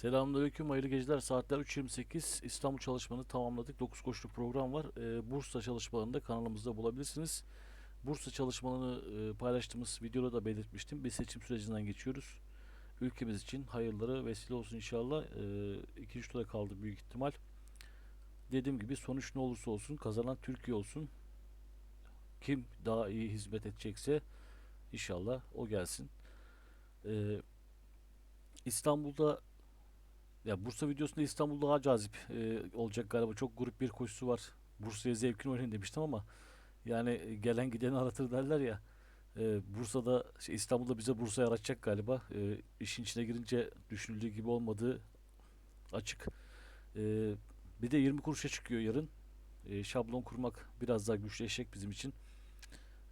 Selamünaleyküm, hayırlı geceler. Saatler 3.28. İstanbul çalışmanı tamamladık. 9 koşulu program var. Ee, Bursa çalışmalarını da kanalımızda bulabilirsiniz. Bursa çalışmalarını e, paylaştığımız videoda da belirtmiştim. Bir seçim sürecinden geçiyoruz. Ülkemiz için hayırları vesile olsun inşallah. Ee, ikinci tura kaldı büyük ihtimal. Dediğim gibi sonuç ne olursa olsun kazanan Türkiye olsun. Kim daha iyi hizmet edecekse inşallah o gelsin. Ee, İstanbul'da ya Bursa videosunda İstanbul daha cazip e, olacak galiba. Çok grup bir koşusu var. Bursa'ya zevkini oynayın demiştim ama yani e, gelen gideni aratır derler ya. E, Bursa'da şey, İstanbul'da bize Bursa'yı aratacak galiba. E, işin içine girince düşünüldüğü gibi olmadığı açık. E, bir de 20 kuruşa çıkıyor yarın. E, şablon kurmak biraz daha güçleşecek bizim için.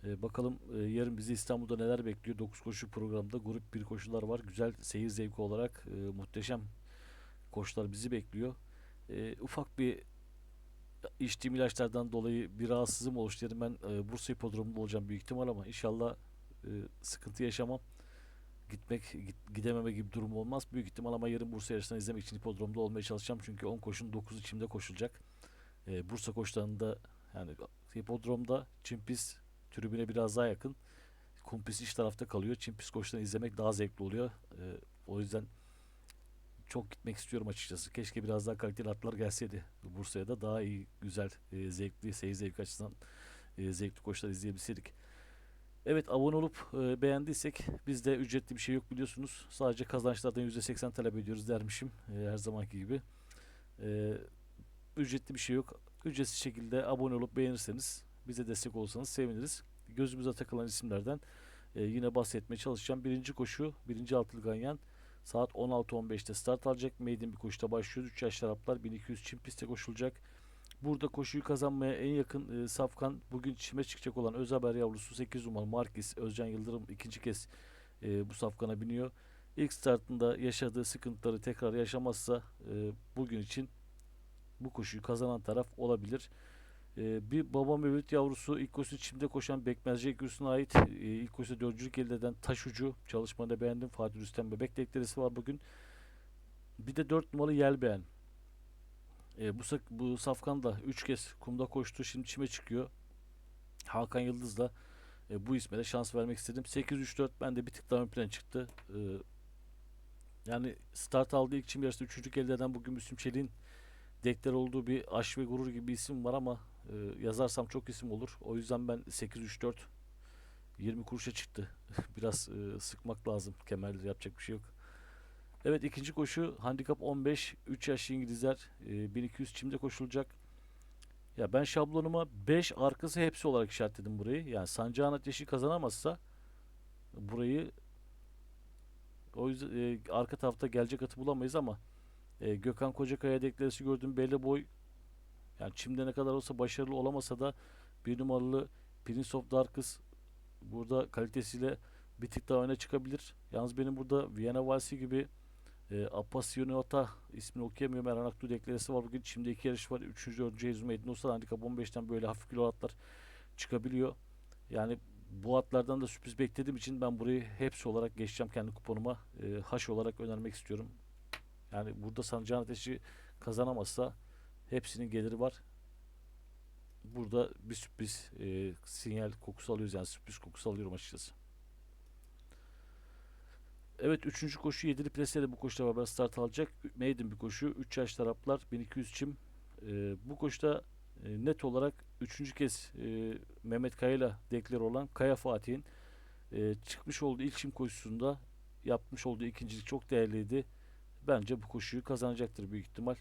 E, bakalım e, yarın bizi İstanbul'da neler bekliyor. 9 koşu programda grup bir koşular var. Güzel seyir zevki olarak e, muhteşem koçlar bizi bekliyor. Ee, ufak bir içtiğim ilaçlardan dolayı bir rahatsızlığım oluştu. Dedim ben e, Bursa Hipodromu'nda olacağım büyük ihtimal ama inşallah e, sıkıntı yaşamam. Gitmek, git- gidememe gibi durum olmaz. Büyük ihtimal ama yarın Bursa yarışını izlemek için hipodromda olmaya çalışacağım. Çünkü 10 koşun 9 içimde koşulacak. E, Bursa koşularında yani hipodromda çim pist tribüne biraz daha yakın. Kum pist iç tarafta kalıyor. Çim pist izlemek daha zevkli oluyor. E, o yüzden çok gitmek istiyorum açıkçası. Keşke biraz daha kaliteli atlar gelseydi Bursa'ya da daha iyi, güzel, e, zevkli, seyir zevki açısından e, zevkli koşular izleyebilseydik. Evet abone olup e, beğendiysek bizde ücretli bir şey yok biliyorsunuz. Sadece kazançlardan %80 talep ediyoruz dermişim e, her zamanki gibi. E, ücretli bir şey yok. Ücretsiz şekilde abone olup beğenirseniz bize destek olsanız seviniriz. Gözümüze takılan isimlerden e, yine bahsetmeye çalışacağım. Birinci koşu, birinci altılı ganyan. Saat 16.15'te start alacak. Maiden bir koşuda başlıyoruz. 3 yaş taraflar 1200 çim pistte koşulacak. Burada koşuyu kazanmaya en yakın e, safkan bugün çime çıkacak olan Özaber yavrusu 8 numaralı Markis Özcan Yıldırım ikinci kez e, bu safkana biniyor. İlk startında yaşadığı sıkıntıları tekrar yaşamazsa e, bugün için bu koşuyu kazanan taraf olabilir. E, bir baba mevlüt yavrusu ilk koşu çimde koşan Bekmezci Ekürüsü'ne ait e, ilk koşu dördüncülük elde eden taş ucu çalışmanı beğendim. Fatih Rüstem Bebek deklaresi var bugün. Bir de 4 numaralı Yelbeğen. E, bu, sak- bu safkan da 3 kez kumda koştu. Şimdi çime çıkıyor. Hakan Yıldız'la e, bu isme de şans vermek istedim. 8-3-4 ben de bir tık daha ön plana çıktı. E, yani start aldığı ilk çim yarışında üçüncülük elde eden bugün Müslüm Çelik'in deklar olduğu bir aş ve gurur gibi bir isim var ama e, yazarsam çok isim olur. O yüzden ben 8-3-4 20 kuruşa çıktı. Biraz e, sıkmak lazım. Kemerleri yapacak bir şey yok. Evet ikinci koşu handikap 15 3 yaşlı İngilizler e, 1200 çimde koşulacak. Ya ben şablonuma 5 arkası hepsi olarak işaretledim burayı. Yani Sancağın Ateşi kazanamazsa burayı o yüzden e, arka tarafta gelecek atı bulamayız ama e, Gökhan Kocakaya deklaresi gördüm belli boy yani çimde ne kadar olsa başarılı olamasa da bir numaralı Prince of Darkness burada kalitesiyle bir tık daha öne çıkabilir. Yalnız benim burada Viyana Valsi gibi e, Appassionata ismini okuyamıyorum. Erhan Aktu deklaresi var. Bugün çimde iki yarış var. Üçüncü, dördüncü Ezum Meydan olsa handikap 15'ten böyle hafif kilo atlar çıkabiliyor. Yani bu atlardan da sürpriz beklediğim için ben burayı hepsi olarak geçeceğim kendi kuponuma. E, haş olarak önermek istiyorum. Yani burada Sancağın Ateşi kazanamazsa hepsinin geliri var. Burada bir sürpriz e, sinyal kokusu alıyoruz yani sürpriz kokusu alıyorum açıkçası. Evet üçüncü koşu yedili plesede bu koşuda beraber start alacak. Maiden bir koşu. 3 yaş taraflar 1200 çim. E, bu koşuda e, net olarak üçüncü kez e, Mehmet Kaya'yla deklar olan Kaya Fatih'in e, çıkmış olduğu ilk çim koşusunda yapmış olduğu ikincilik çok değerliydi. Bence bu koşuyu kazanacaktır büyük ihtimal.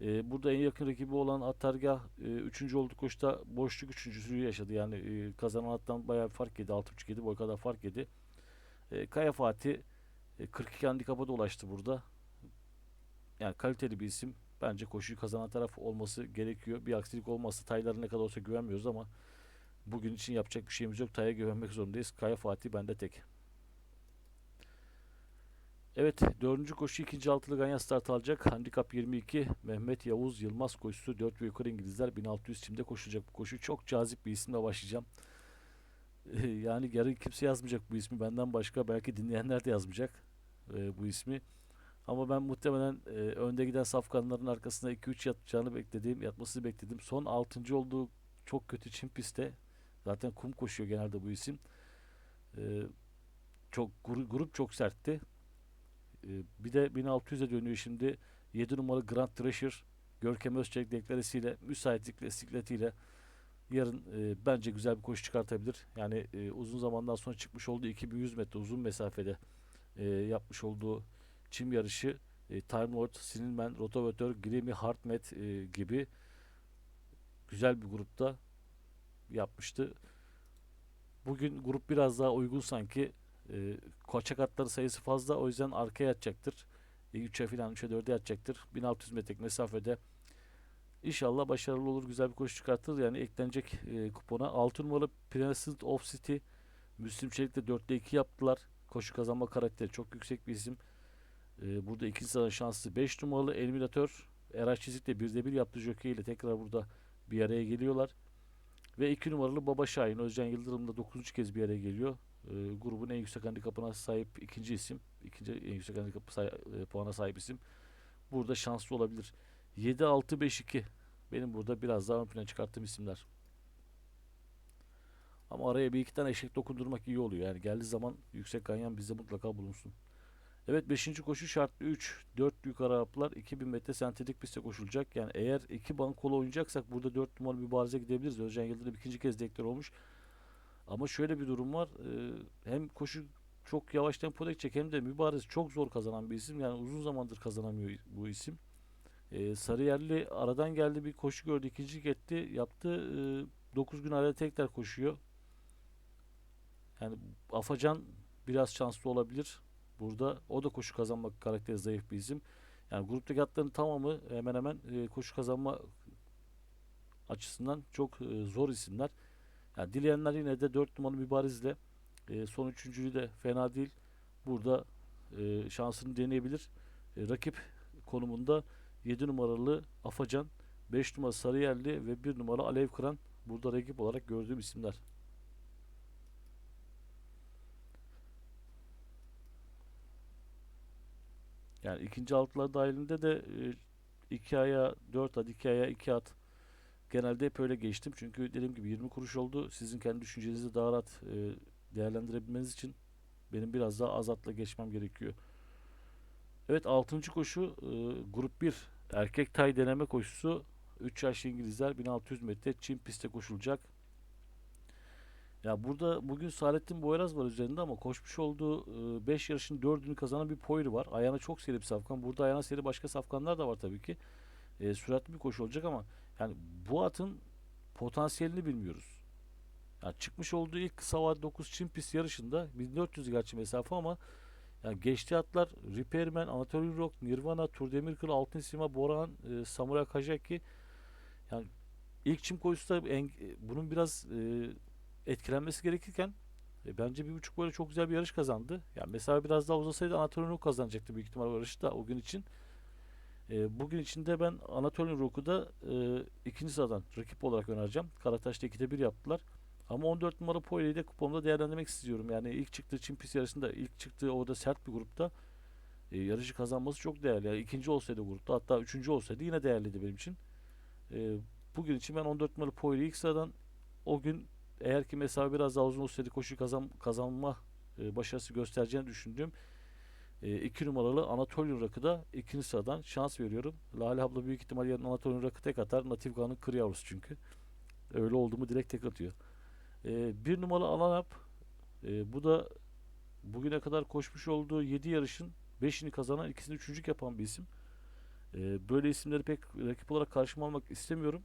Ee, burada en yakın rakibi olan Atargah 3. oldu koşuda boşluk üçüncüsü yaşadı. Yani e, kazanan attan bayağı bir fark yedi. 6.5-7 boy kadar fark yedi. E, Kaya Fatih e, 42 handikapa da ulaştı burada. Yani kaliteli bir isim. Bence koşuyu kazanan taraf olması gerekiyor. Bir aksilik olmazsa Taylara ne kadar olsa güvenmiyoruz ama bugün için yapacak bir şeyimiz yok. Tay'a güvenmek zorundayız. Kaya Fatih bende tek. Evet, dördüncü koşu ikinci altılı ganyan start alacak. Handikap 22. Mehmet Yavuz Yılmaz koşusu 4 ve yukarı İngilizler 1600 çimde koşacak bu koşu. Çok cazip bir isimle başlayacağım. Yani yarın kimse yazmayacak bu ismi benden başka. Belki dinleyenler de yazmayacak e, bu ismi. Ama ben muhtemelen e, önde giden safkanların arkasında 2-3 yatacağını beklediğim, yatmasını bekledim. Son 6. olduğu çok kötü çim pistte. Zaten kum koşuyor genelde bu isim. E, çok gru- grup çok sertti. E, bir de 1600'e dönüyor şimdi. 7 numaralı Grand Treasure Görkem Özçelik deklaresiyle, müsaitlik bisikletiyle yarın e, bence güzel bir koşu çıkartabilir. Yani e, uzun zamandan sonra çıkmış olduğu 2100 metre uzun mesafede e, yapmış olduğu çim yarışı e, Time Lord, Sinilmen, Rotovatör, Grimy, Hartmet e, gibi güzel bir grupta yapmıştı. Bugün grup biraz daha uygun sanki. E, koçak atları sayısı fazla o yüzden arkaya yatacaktır. 3'e falan 3'e 4'e yatacaktır. 1600 metrelik mesafede İnşallah başarılı olur, güzel bir koşu çıkartır. Yani eklenecek e, kupona. 6 numaralı Princeton of City Müslüm Çelik'le 4'te 2 yaptılar. Koşu kazanma karakteri çok yüksek bir isim. E, burada ikinci sıra şanslı 5 numaralı Eliminator Eray Çizik'le 1'de 1 yaptı jockey ile tekrar burada bir araya geliyorlar. Ve 2 numaralı Baba Şahin Özcan Yıldırım'la 9. kez bir araya geliyor. E, grubun en yüksek handikapına sahip ikinci isim. ikinci en yüksek handikap say- e, puana sahip isim. Burada şanslı olabilir. 7-6-5-2 benim burada biraz daha ön plana çıkarttığım isimler. Ama araya bir iki tane eşek dokundurmak iyi oluyor. Yani geldiği zaman yüksek ganyan bizde mutlaka bulunsun. Evet 5. koşu şartlı 3. 4 yukarı Araplar 2000 metre sentetik pistte koşulacak. Yani eğer iki bankolu oynayacaksak burada 4 numaralı bir barize gidebiliriz. Özcan Yıldırım ikinci kez deklar olmuş. Ama şöyle bir durum var. Ee, hem koşu çok yavaş tempoda gidecek hem de mübariz çok zor kazanan bir isim. Yani uzun zamandır kazanamıyor bu isim. Ee, Sarıyerli aradan geldi bir koşu gördü. ikincilik etti. Yaptı. 9 gün arada tekrar koşuyor. Yani Afacan biraz şanslı olabilir. Burada o da koşu kazanmak karakteri zayıf bir isim. Yani gruptaki atların tamamı hemen hemen e, koşu kazanma açısından çok e, zor isimler. Yani dileyenler yine de 4 numaralı mübarizle e, son üçüncülüğü de fena değil. Burada e, şansını deneyebilir. E, rakip konumunda 7 numaralı Afacan, 5 numaralı Sarıyerli ve 1 numara Alev Kıran burada rakip olarak gördüğüm isimler. Yani ikinci altılar dahilinde de 2 aya 4 at, 2 aya 2 at genelde hep öyle geçtim. Çünkü dediğim gibi 20 kuruş oldu. Sizin kendi düşüncenizi daha rahat e, değerlendirebilmeniz için benim biraz daha az atla geçmem gerekiyor. Evet 6. koşu e, grup 1 erkek tay deneme koşusu 3 yaşlı İngilizler 1600 metre Çin pistte koşulacak. Ya burada bugün Saadettin Boyraz var üzerinde ama koşmuş olduğu 5 yarışın 4'ünü kazanan bir Poyri var. Ayağına çok seri bir safkan. Burada ayağına seri başka safkanlar da var tabii ki. E, süratli bir koşu olacak ama yani bu atın potansiyelini bilmiyoruz. Yani çıkmış olduğu ilk kısa vade 9 Çin pist yarışında 1400 gerçi mesafe ama yani geçtiği atlar Repairman, Anatoly Rock, Nirvana, Tur Demirkıl, Altın Sima, Boran, e, Samurai Kajaki yani ilk çim koşusu da en, e, bunun biraz e, etkilenmesi gerekirken e, bence bir buçuk böyle çok güzel bir yarış kazandı. Yani mesela biraz daha uzasaydı Anatoly Rock kazanacaktı büyük ihtimal yarışı da o gün için. E, bugün içinde ben Anatoly Rock'u da e, ikinci sıradan rakip olarak önereceğim. Karataş'ta 2'de 1 yaptılar. Ama 14 numara Poyle'yi de kupomda değerlendirmek istiyorum. Yani ilk çıktığı Çin pist yarışında, ilk çıktığı orada sert bir grupta e, yarışı kazanması çok değerli. Yani ikinci olsaydı grupta hatta üçüncü olsaydı yine değerliydi benim için. E, bugün için ben 14 numara Poyle'yi ilk sıradan o gün eğer ki mesela biraz daha uzun olsaydı koşu kazan, kazanma e, başarısı göstereceğini düşündüğüm 2 e, numaralı Anatolian Rakı da ikinci sıradan şans veriyorum. Lale abla büyük ihtimal yarın Anatolian Rakı tek atar. Natif Kağan'ın kır yavrusu çünkü. Öyle oldu mu direkt tek atıyor. E, bir numaralı Alanap e, bu da bugüne kadar koşmuş olduğu 7 yarışın 5'ini kazanan ikisini üçüncülük yapan bir isim. E, böyle isimleri pek rakip olarak karşıma almak istemiyorum.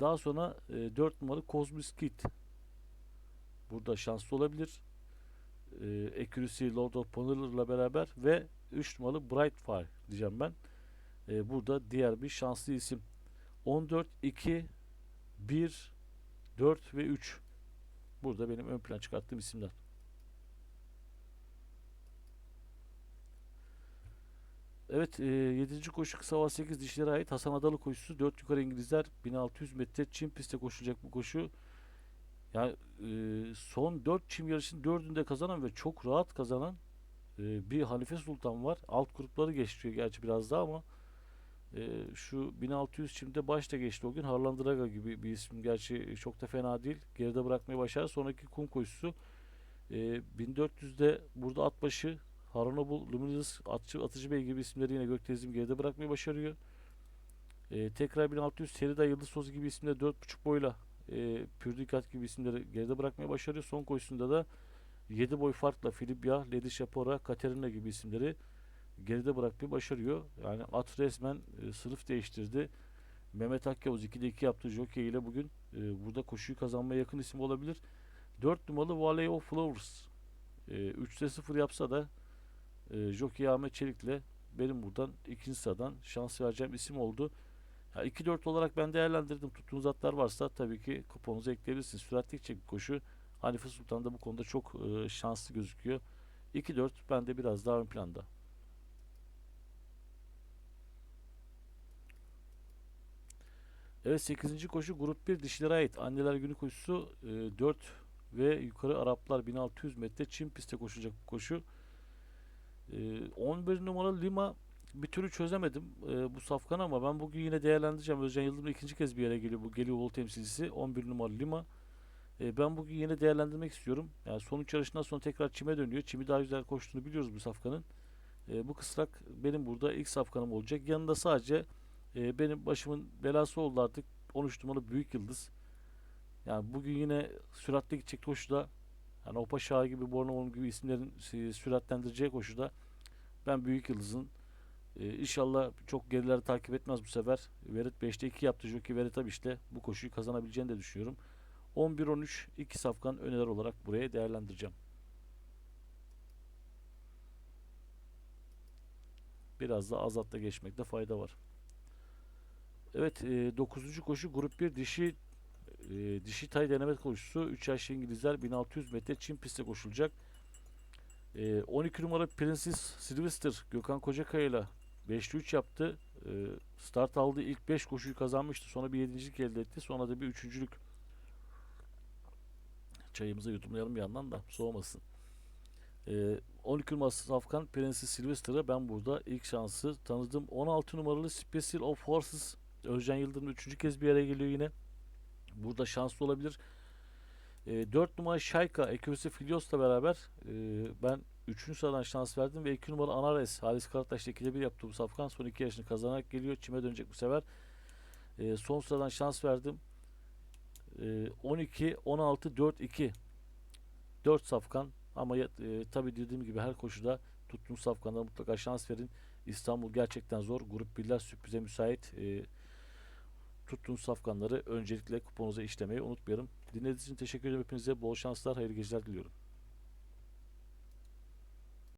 Daha sonra e, 4 numaralı Cosmos Kid burada şanslı olabilir. E, Accuracy Lord of Poner'la beraber ve 3 numaralı Brightfire diyeceğim ben. E, burada diğer bir şanslı isim. 14, 2, 1, 4 ve 3. Burada benim ön plan çıkarttığım isimler. Evet, e, 7. koşu kısa hava 8 dişlere ait Hasan Adalı koşusu. 4 yukarı İngilizler 1600 metre çim pistte koşulacak bu koşu. Yani e, son 4 çim yarışının 4'ünde kazanan ve çok rahat kazanan e, bir Hanife Sultan var. Alt grupları geçiyor gerçi biraz daha ama e, şu 1600 çimde başta geçti o gün. Harlan Draga gibi bir isim gerçi çok da fena değil. Geride bırakmayı başardı. Sonraki kum koşusu e, 1400'de burada Atbaşı, Haranobul, Luminous, Atçı, Atıcı Bey gibi isimleri yine Göktezim geride bırakmayı başarıyor. E, tekrar 1600 Serida Yıldız Sozu gibi isimleri 4.5 boyla e, Pürdikat gibi isimleri geride bırakmayı başarıyor. Son koşusunda da 7 boy farkla Filipya, Lady Shapora, Katerina gibi isimleri geride bırakmayı başarıyor. Yani at resmen e, sınıf değiştirdi. Mehmet Akyavuz 2'de 2 yaptığı jockey ile bugün e, burada koşuyu kazanmaya yakın isim olabilir. 4 numaralı Valley of Flowers e, 3'te 0 yapsa da e, jockey Ahmet Çelik'le benim buradan ikinci sıradan şans vereceğim isim oldu. Ya 2-4 olarak ben değerlendirdim. Tuttuğunuz atlar varsa tabii ki kuponuza ekleyebilirsiniz. Süratli bir koşu. Hanife Sultan da bu konuda çok e, şanslı gözüküyor. 2-4 bende biraz daha ön planda. Evet 8. koşu grup 1 dişilere ait. Anneler günü koşusu e, 4 ve yukarı Araplar 1600 metre Çin pistte koşacak bu koşu. E, 11 numaralı Lima bir türlü çözemedim e, bu safkanı ama ben bugün yine değerlendireceğim. Özcan Yıldırım ikinci kez bir yere geliyor bu Gelibolu temsilcisi 11 numaralı Lima. E, ben bugün yine değerlendirmek istiyorum. Yani sonuç yarışından sonra tekrar çime dönüyor. Çimi daha güzel koştuğunu biliyoruz bu safkanın. E, bu kısrak benim burada ilk safkanım olacak. Yanında sadece e, benim başımın belası oldu artık 13 numaralı Büyük Yıldız. Yani bugün yine süratli gidecek koşuda yani Opa Şaha gibi Bornholm gibi isimlerin e, süratlendireceği koşuda ben Büyük Yıldız'ın e, inşallah çok gerileri takip etmez bu sefer. Verit 5'te 2 yaptı Jockey Veritab işte bu koşuyu kazanabileceğini de düşünüyorum. 11-13 iki safkan öneler olarak buraya değerlendireceğim. Biraz da azatla geçmekte fayda var. Evet 9. koşu grup 1 dişi e, dişi tay deneme koşusu 3 yaşlı İngilizler 1600 metre Çin pistte koşulacak. E, 12 numara Princess Sylvester Gökhan Kocakaya ile 5'te 3 yaptı. E, start aldı. ilk 5 koşuyu kazanmıştı. Sonra bir yedincilik elde etti. Sonra da bir üçüncülük. Çayımızı yudumlayalım bir yandan da soğumasın. E, 12 numaralı Safkan Princess Sylvester'a ben burada ilk şansı tanıdım. 16 numaralı Special of Forces Özcan Yıldırım 3. kez bir yere geliyor yine. Burada şanslı olabilir. E, 4 numara Şayka Ekürisi Filios'la beraber ben 3. sıradan şans verdim ve 2 numara Anares Halis Karataş'ta 2'de 1 yaptı bu safkan. Son 2 yaşını kazanarak geliyor. Çime dönecek bu sefer. E, son sıradan şans verdim. E, 12, 16, 4, 2. 4 safkan ama e, tabi dediğim gibi her koşuda tuttuğunuz safkanlara mutlaka şans verin. İstanbul gerçekten zor. Grup birler sürprize müsait. E, tuttuğunuz safkanları öncelikle kuponunuza işlemeyi unutmayalım. Dinlediğiniz için teşekkür ederim hepinize. Bol şanslar, hayırlı geceler diliyorum.